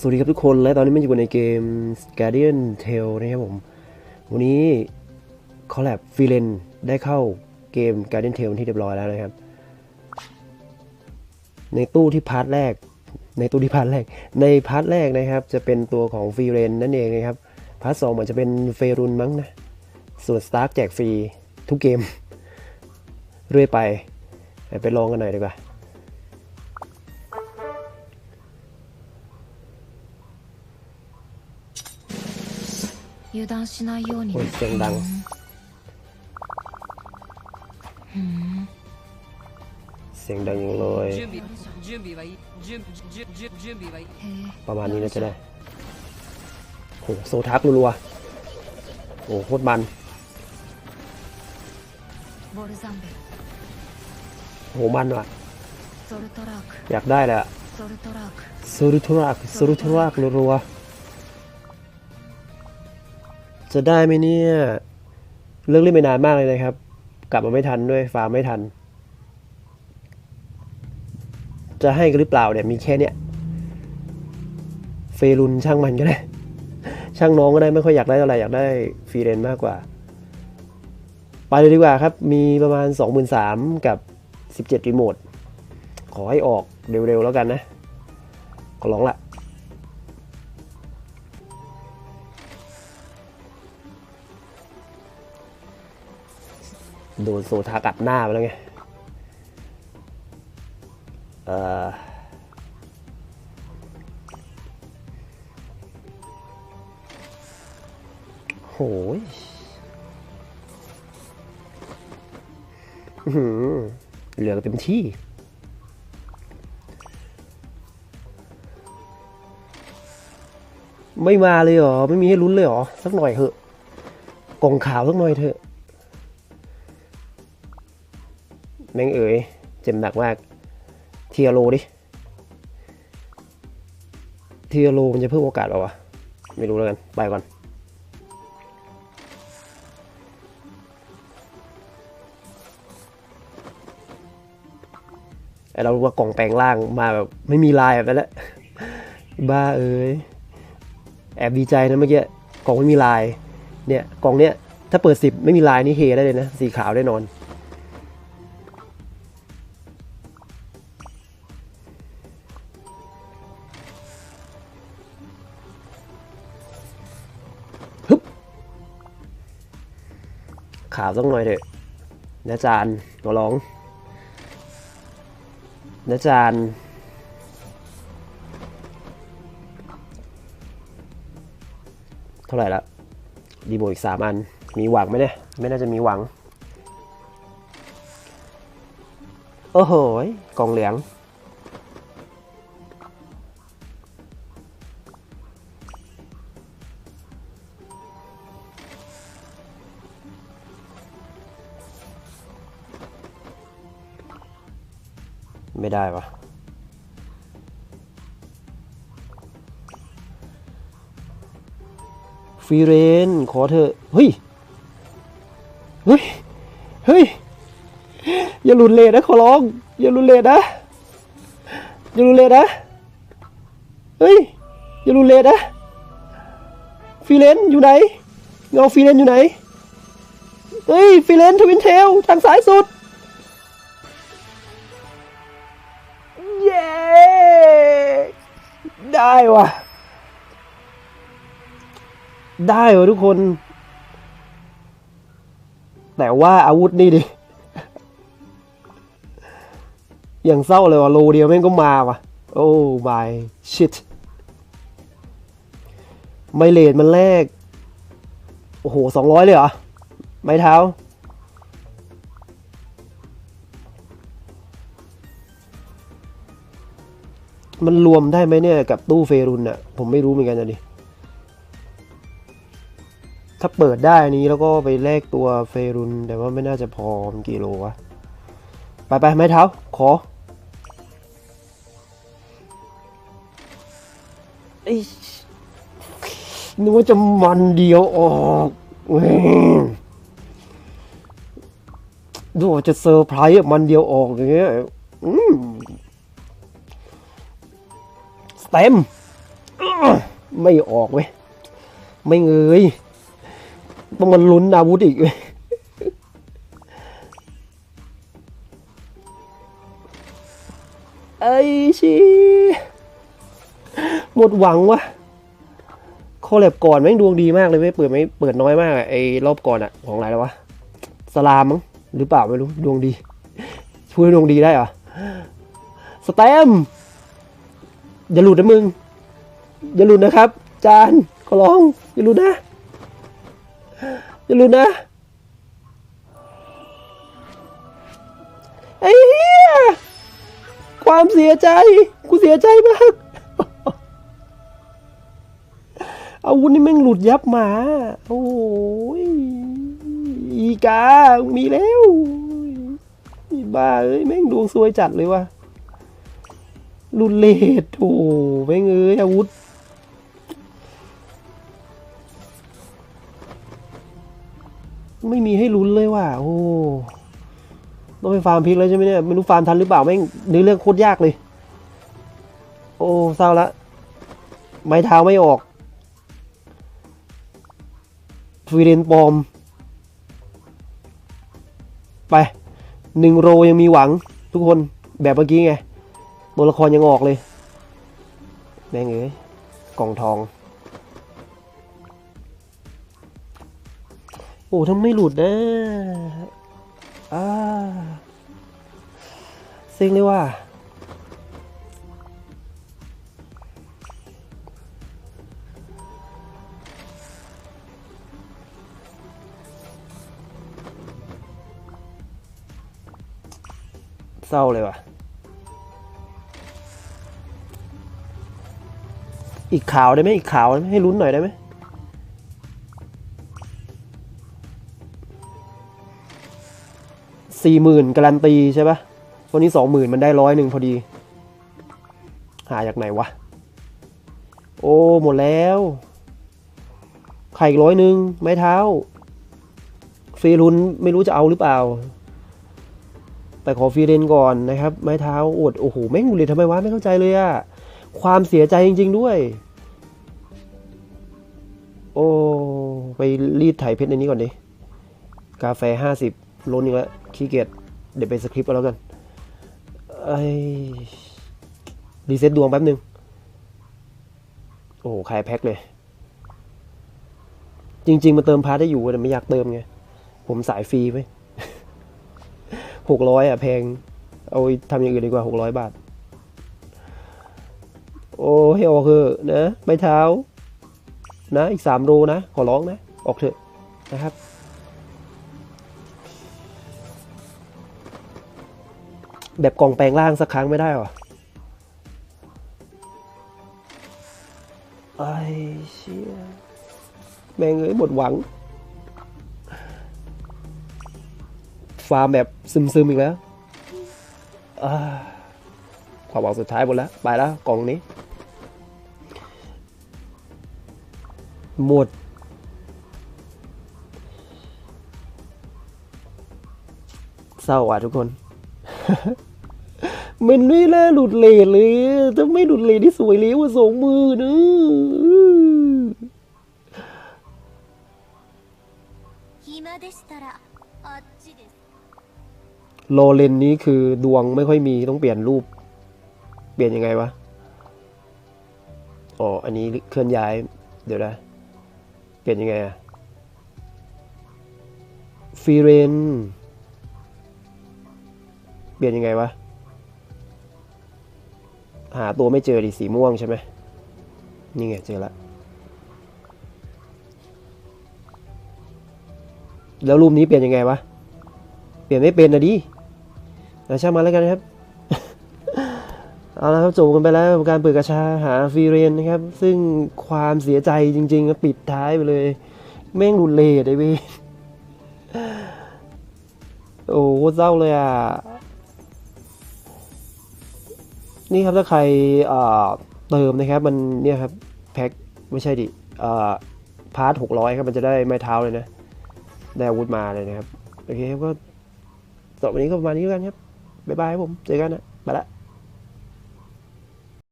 สวัสดีครับทุกคนและตอนนี้มันอยู่ในเกม Guardian Tale นะครับผม วันนี้คอลแลบฟีเลนได้เข้าเกม Guardian Tale ที่เรียบร้อยแล้วนะครับ ในตู้ที่พาร์ทแรก ในตู้ที่พาร์ทแรก ในพาร์ทแรกนะครับ จะเป็นตัวของฟีเรนนั่นเองนะครับ พาร์ทสองเหมือนจะเป็นเฟรุนมั้งนะ ส่วนสตาร์แจกฟรีทุกเกม เรื่อยไป ไปลองกันหน่อยดีกว่า 油断しないように โอ้ย ね เสียงดัง เสียงดังอย่างเลย 準備準備はいい準準準準備はいいへえ ประมาณนี้น่าจะได้โหโซทักรัวๆโอ้โคตรมัน ボルザンベル โหมันว่ะ ゾルトラーク อยากได้แหละ ゾルトラーク โซรุทรักโซรุทรักรัวๆ จะได้ไหมเนี่ย เรื่องเล่นไปนานมากเลยนะครับ กลับมาไม่ทันด้วยฟาร์มไม่ทัน จะให้กันหรือเปล่าเนี่ยมีแค่เนี้ยเฟรุนช่างมันก็ได้ ช่างน้องก็ได้ไม่ค่อยอยากได้อะไรอยากได้ฟรีเรนมากกว่า ไปเลยดีกว่าครับ มีประมาณ 23,000กับ 17 รีโมท ขอให้ออกเร็วๆแล้วกันนะ ขอร้องละ โดนโซทากัดหน้าไปแล้วไงเออโหยอื้อหือเหลือเต็มที่ไม่มาเลยเหรอ ไม่มีให้ลุ้นเลยเหรอ สักหน่อยเถอะกล่องขาวสักหน่อยเถอะ แม่งเอ๋ยเจ็บหนักมาก เทียโลดิ เทียโลมันจะเพิ่มโอกาสเปล่าวะ ไม่รู้แล้วกัน ไปก่อน ไอเรารู้ว่ากล่องแปลงร่างมาแบบไม่มีลายแบบนั้นแหละบ้าเอ้ย แอบดีใจนะเมื่อกี้ กล่องไม่มีลาย เนี่ย กล่องเนี้ยถ้าเปิดสิบไม่มีลายนี่เฮได้เลยนะ สีขาวแน่นอน ขาวต้องหน่อยเถอะนะจานตัวร้องนะจานเท่าไหร่ละดีโมอีกสามอัน มีหวังไหมเนี่ย ไม่น่าจะมีหวัง โอ้โหยกองเหลือง ไม่ได้ปะฟีเรน ขอเถอเฮ้ย เฮ้ย เฮ้ย อย่าหลุดเลนะขอร้อง อย่าหลุดเลนะ อย่าหลุดเลนะ เฮ้ย อย่าหลุดเลนะ ฟีเลนอยู่ไหน เงาฟีเลนอยู่ไหน เฮ้ย ฟีเลนทวินเทล ทางซ้ายสุด ได้ว่ะ ได้เหรอทุกคน แต่ว่าอาวุธนี่ดิ อย่างเศร้าเลยว่ะโลเดียวแม่งก็มาว่ะ โอ้ my shit ไมเลดมันแรก โอ้โหสองร้อยเลยเหรอ ไม้เท้า มันรวมได้ไหมเนี่ย กับตู้เฟรุนอะผมไม่รู้เหมือนกันนะดิ ถ้าเปิดได้นี้แล้วก็ไปแลกตัวเฟรุน แต่ว่าไม่น่าจะพอมันกี่โลวะ ไปไปไม้เท้า ขอไอ้นึกว่าจะมันเดียวออกแม่งดูว่าจะเซอร์ไพรส์อะมันเดียวออกอย่างเงี้ยอืมส เต็ม ไม่ออกเว้ย ไม่เงย ต้องมันลุ้นอาวุธอีกเว้ยไอ้ชีหมดหวังวะคอลแลบก่อนแม่งดวงดีมากเลยเว้ยเปิดไม่เปิดน้อยมากอไอ้รอบก่อนอะของอะไรแล้ววะสลามมั้งหรือเปล่าไม่รู้ดวงดีช่วยดวงดีได้เหรอสแตม อย่าหลุดนะมึง อย่าหลุดนะครับ จานขอร้อง อย่าหลุดนะ อย่าหลุดนะไอ้เหี้ยความเสียใจ กูเสียใจมาก อาวุธนี่แม่งหลุดยับหมา โอ้ย อีกา มีแล้ว อีบ้าเอ้ย แม่งดวงซวยจัดเลยว่ะ หลุดเลดโอ้แม่งเอ้ยอาวุธ ไม่มีให้ลุ้นเลยว่ะโอ้ต้องไปฟาร์มพริกแล้วใช่ไหมเนี่ยไม่รู้ฟาร์มทันหรือเปล่าแม่งเนื้อเรื่องโคตรยากเลย โอ้เศร้าละไม้เท้าไม่ออกฟรีเรนปอม ไปหนึ่งโรยังมีหวังทุกคนแบบเมื่อกี้ไง ตัวละครยังออกเลยแม่งเอ้ยกล่องทอง โอ้ถ้าไม่หลุดนะอ่าเซ็งเลยว่าเศร้าเลยว่ะ อีกขาวได้ไหมอีกขาวให้ลุ้นหน่อยได้ไหมสี่หมื่นการันตีใช่ปะวันนี้สองหมื่นมันได้ร้อยหนึ่งพอดี หาจากไหนวะ โอ้ หมดแล้วไข่อีกร้อยหนึ่งไม้เท้าฟรีรุนไม่รู้จะเอาหรือเปล่า แต่ขอฟรีเรนก่อนนะครับ ไม้เท้าอดโอ้โหแม่งเลยทำไมวะไม่เข้าใจเลยอะ ความเสียใจจริง ๆ ด้วย โอ้ ไปรีดไถเพชรในนี้ก่อนดิ กาแฟห้าสิบล้นอีกแล้วขี้เกียจเดี๋ยวไปสคริปต์เอาแล้วกันไอ้รีเซ็ตดวงแป๊บนึง โอ้ขายแพ็คเลย จริง ๆ มาเติมพาร์ทได้อยู่แต่ไม่อยากเติมไง ผมสายฟรีไหมหกร้อยอะแพง เอาไปทำอย่างอื่นดีกว่าหกร้อยบาท ให้ออกเถอะนะใบเท้า นะ อีกสามโลนะ ขอร้องนะ ออกเถอะนะครับ แบบกล่องแปลงร่างสักครั้งไม่ได้หรอไอ้เชี่ยแม่งเอ้ยหมดหวัง ฟาร์มแบบซึมๆอีกแล้วความหวังสุดท้ายหมดแล้ว ไปแล้วกล่องนี้ หมด เศร้าอะทุกคน มันไม่น่าหลุดเลทเลยถ้าไม่หลุดเลทที่สวยเลี้ยวสองมือนะโลเลนนี้คือดวงไม่ค่อยมีต้องเปลี่ยนรูป เปลี่ยนยังไงวะ อ๋อ อันนี้เคลื่อนย้าย เดี๋ยวนะ ปลี่ยนยังไงอะฟีเรน เปลี่ยนยังไงวะ หาตัวไม่เจอดิสีม่วงใช่ไหมนี่ไงเจอละ แล้วรูปนี้เปลี่ยนยังไงวะ เปลี่ยนไม่เป็นนะดิเอาช่างมาแล้วกันนะครับ เอาละครับจบกันไปแล้วกับการเปิดกระชาหาฟรีเรนนะครับ ซึ่งความเสียใจจริงๆก็ปิดท้ายไปเลย แม่งหลุดเลทไอ้เว้ยโอ้โหเศร้าเลยอะ นี่ครับถ้าใครเติมนะครับ มันเนี่ยครับ แพ็คไม่ใช่ดิพาร์ทหกร้อยครับ มันจะได้ไม้เท้าเลยนะ ได้อาวุธมาเลยนะครับ โอเคครับก็ต่อไปนี้ก็ประมาณนี้แล้วกันครับ บ๊ายบายครับผม เจอกันนะไปละ